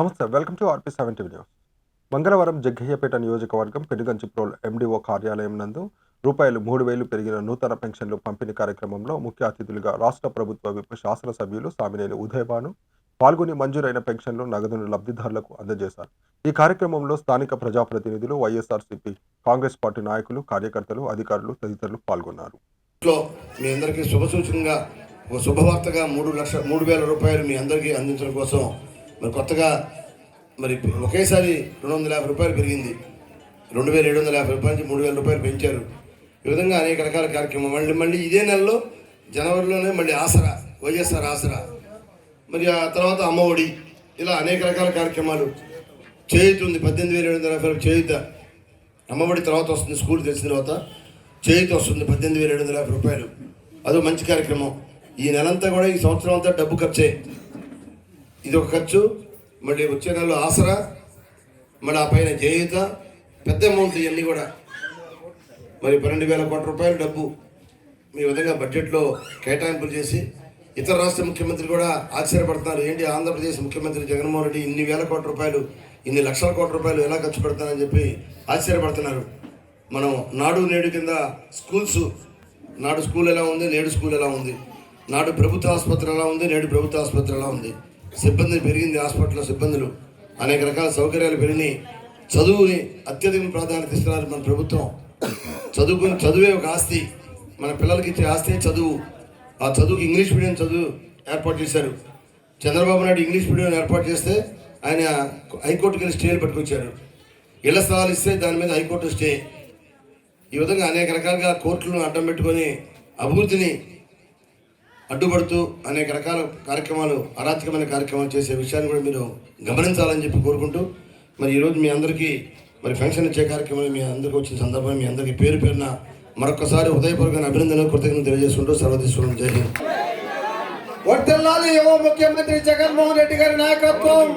నమస్తే welcome to RP seventy news. మంగళవారం జగ్గయ్యపేట నియోజకవర్గం పెనుగంచిప్రోల్ ఎండిఓ కార్యాలయం నందు రూపాయలు మూడు వేలు పెరిగిన నూతన పెన్షన్లు పంపిణీ కార్యక్రమంలో ముఖ్య అతిథులుగా రాష్ట్ర ప్రభుత్వ విప్ శాసనసభ్యులు సామినేని ఉదయభాను పాల్గొని మంజూరైన పెన్షన్లు నగదును లబ్ధిదారులకు అందజేశారు. ఈ కార్యక్రమంలో స్థానిక ప్రజాప్రతినిధులు వైఎస్ఆర్సీపీ కాంగ్రెస్ పార్టీ నాయకులు కార్యకర్తలు అధికారులు తదితరులు పాల్గొన్నారు. మీ అందరికీ శుభ సూచనగా ఒక శుభవార్తగా మూడు లక్ష మూడు వేల రూపాయలు మీ అందరికీ అందించడం కోసం మరి కొత్తగా మరి ఒకేసారి రెండు వందల యాభై రూపాయలు పెరిగింది. రెండు వేల ఏడు వందల యాభై రూపాయల నుంచి మూడు వేల రూపాయలు పెంచారు. ఈ విధంగా అనేక రకాల కార్యక్రమం మళ్ళీ మళ్ళీ ఇదే నెలలో జనవరిలోనే మళ్ళీ ఆసరా వైఎస్ఆర్ ఆసరా మరి ఆ తర్వాత అమ్మఒడి ఇలా అనేక రకాల కార్యక్రమాలు. చేయుతుంది ఉంది. పద్దెనిమిది వేల ఏడు వందల యాభై రూపాయలు చేయుత. అమ్మఒడి తర్వాత వస్తుంది స్కూల్ తెలిసిన తర్వాత చేయుత వస్తుంది పద్దెనిమిది వేల ఏడు వందల యాభై రూపాయలు. అదో మంచి కార్యక్రమం. ఈ నెలంతా కూడా ఈ సంవత్సరం అంతా డబ్బు ఖర్చే. ఇది ఒక ఖర్చు మళ్ళీ వచ్చే నెలలో ఆసరా మళ్ళీ ఆ పైన చేయుత పెద్ద అమౌంట్ ఇవన్నీ కూడా. మరి పన్నెండు వేల కోట్ల రూపాయలు డబ్బు మీ విధంగా బడ్జెట్లో కేటాయింపులు చేసి ఇతర రాష్ట్ర ముఖ్యమంత్రి కూడా ఆశ్చర్యపడుతున్నారు. ఏంటి ఆంధ్రప్రదేశ్ ముఖ్యమంత్రి జగన్మోహన్ రెడ్డి ఇన్ని వేల కోట్ల రూపాయలు ఇన్ని లక్షల కోట్ల రూపాయలు ఎలా ఖర్చు పెడతానని చెప్పి ఆశ్చర్యపడుతున్నారు. మనం నాడు నేడు కింద స్కూల్స్ నాడు స్కూల్ ఎలా ఉంది నేడు స్కూల్ ఎలా ఉంది నాడు ప్రభుత్వ ఆసుపత్రి ఎలా ఉంది నేడు ప్రభుత్వ ఆసుపత్రి ఎలా ఉంది సిబ్బంది పెరిగింది హాస్పిటల్లో సిబ్బందులు. అనేక రకాల సౌకర్యాలు పెరిగినాయి. చదువుని అత్యధిక ప్రాధాన్యత ఇస్తున్నారు మన ప్రభుత్వం. చదువుకుని చదువే ఒక ఆస్తి. మన పిల్లలకి ఇచ్చే ఆస్తి చదువు. ఆ చదువుకి ఇంగ్లీష్ మీడియం చదువు ఏర్పాటు చేశారు. చంద్రబాబు నాయుడు ఇంగ్లీష్ మీడియం ఏర్పాటు చేస్తే ఆయన హైకోర్టుకి వెళ్ళి స్టేలు పట్టుకొచ్చారు. ఇళ్ళ స్థలాలు ఇస్తే దాని మీద హైకోర్టు స్టే. ఈ విధంగా అనేక రకాలుగా కోర్టులను అడ్డం పెట్టుకొని అభివృద్ధిని అడ్డుపడుతూ అనేక రకాల కార్యక్రమాలు అరాచకమైన కార్యక్రమాలు చేసే విషయాన్ని కూడా మీరు గమనించాలని చెప్పి కోరుకుంటూ మరి ఈరోజు మీ అందరికీ మరి ఫంక్షన్ ఇచ్చే కార్యక్రమాలు మీ అందరికీ వచ్చిన సందర్భంగా మీ అందరికీ పేరు పేరున మరొకసారి హృదయపూర్వక అభినందన కృతజ్ఞతలు తెలియజేసుకుంటూ సర్వదీశ్వరం జై హింద్. వర్తిల్లాలి యువ ముఖ్యమంత్రి జగన్మోహన్ రెడ్డి గారి నాయకత్వం.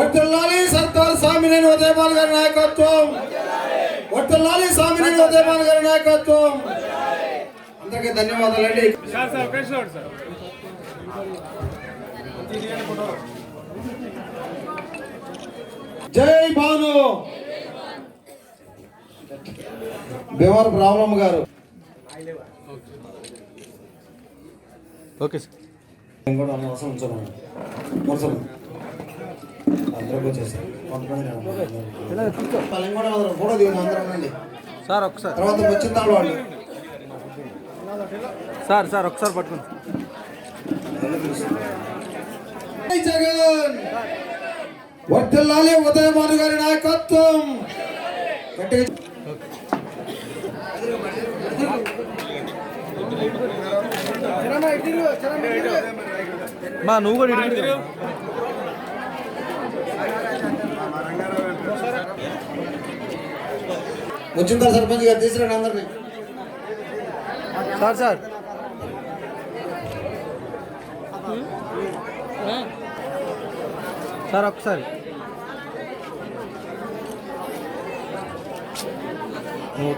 ఒట్టల్లాలి సర్దార్ సామినేని ఉదయపాల్ గారి నాయకత్వం. ఒట్టల్లాలి సామినేని ఉదయపాల్ గారి నాయకత్వం. అందరికీ ధన్యవాదాలండి జై భాను. భీమవరపు రామలమ్మ గారు. Okay sir. కూడా అవసరం అవసరం. అందరికి వచ్చేసారు. కొంతమంది ఫోటో దిగుతాం అందరం రండి. సార్ ఒకసారి తర్వాత వచ్చిన తాళ్ళు వాళ్ళు. సార్ సార్ ఒకసారి పట్టుకోండి. జై జగన్! వర్ధిల్లాలి ఉదయభాను గారి నాయకత్వం. మా నువ్వు కూడా ఇటు సర్పంచ్ గారు తీసుకురండి అందరినీ. Sir sir. సార్ ఒకసారి నువ్వు